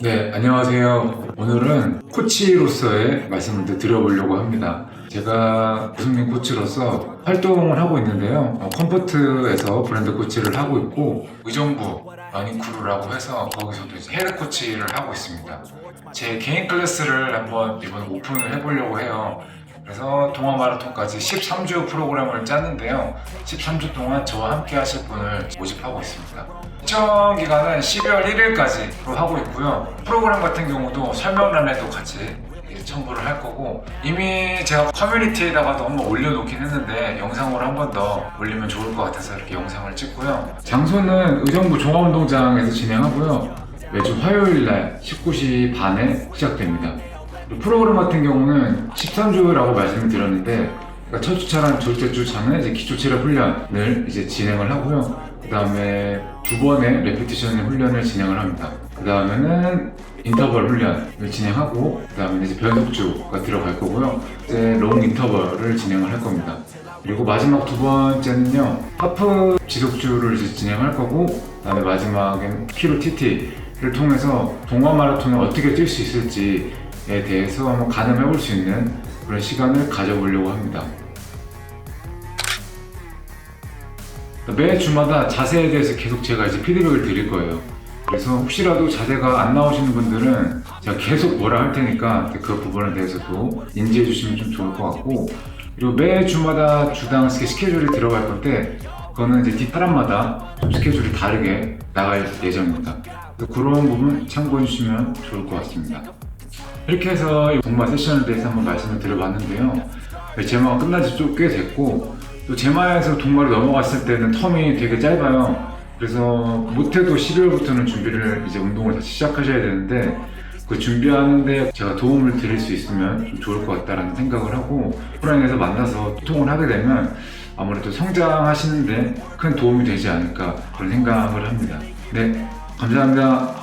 네, 안녕하세요. 오늘은 코치로서의 말씀을 드려보려고 합니다. 제가 유승민 코치로서 활동을 하고 있는데요. 어, 컴포트에서 브랜드 코치를 하고 있고, 의정부 마니쿠르라고 해서 거기서도 이제 헤드 코치를 하고 있습니다. 제 개인 클래스를 한번 이번에 오픈을 해보려고 해요. 그래서 동아 마라톤까지 13주 프로그램을 짰는데요. 13주 동안 저와 함께 하실 분을 모집하고 있습니다. 시청 기간은 12월 1일까지로 하고 있고요. 프로그램 같은 경우도 설명란에도 같이 첨부를 할 거고 이미 제가 커뮤니티에다가도 한번 올려놓긴 했는데 영상으로 한 번 더 올리면 좋을 것 같아서 이렇게 영상을 찍고요. 장소는 의정부 종합운동장에서 진행하고요. 매주 화요일 날 19시 반에 시작됩니다. 프로그램 같은 경우는 13주라고 말씀을 드렸는데 그러니까 첫 주차랑 둘째 주차는 이제 기초 체력 훈련을 이제 진행을 하고요. 그 다음에 두 번의 레피티션 훈련을 진행을 합니다. 그 다음에는 인터벌 훈련을 진행하고 그 다음에 이제 변속주가 들어갈 거고요. 이제 롱 인터벌을 진행을 할 겁니다. 그리고 마지막 두 번째는요 하프 지속주를 이제 진행할 거고 그 다음에 마지막엔 키로 TT를 통해서 동화 마라톤을 어떻게 뛸 수 있을지에 대해서 한번 가늠해 볼 수 있는 그런 시간을 가져보려고 합니다. 매 주마다 자세에 대해서 계속 제가 이제 피드백을 드릴 거예요. 그래서 혹시라도 자세가 안 나오시는 분들은 제가 계속 뭐라 할 테니까 그 부분에 대해서도 인지해 주시면 좀 좋을 것 같고 그리고 매 주마다 주당 스케- 스케줄이 들어갈 건데 그거는 이제 뒷 사람마다 좀 스케줄이 다르게 나갈 예정입니다. 그런 부분 참고해 주시면 좋을 것 같습니다. 이렇게 해서 이 동마 세션에 대해서 한번 말씀을 드려봤는데요. 제마가 끝난 지 좀 꽤 됐고 또 제마에서 동마를 넘어갔을 때는 텀이 되게 짧아요. 그래서 못해도 12월부터는 준비를 이제 운동을 다시 시작하셔야 되는데 그 준비하는데 제가 도움을 드릴 수 있으면 좀 좋을 것 같다라는 생각을 하고 오프라인에서 만나서 소통을 하게 되면 아무래도 성장하시는데 큰 도움이 되지 않을까 그런 생각을 합니다. 네, 감사합니다.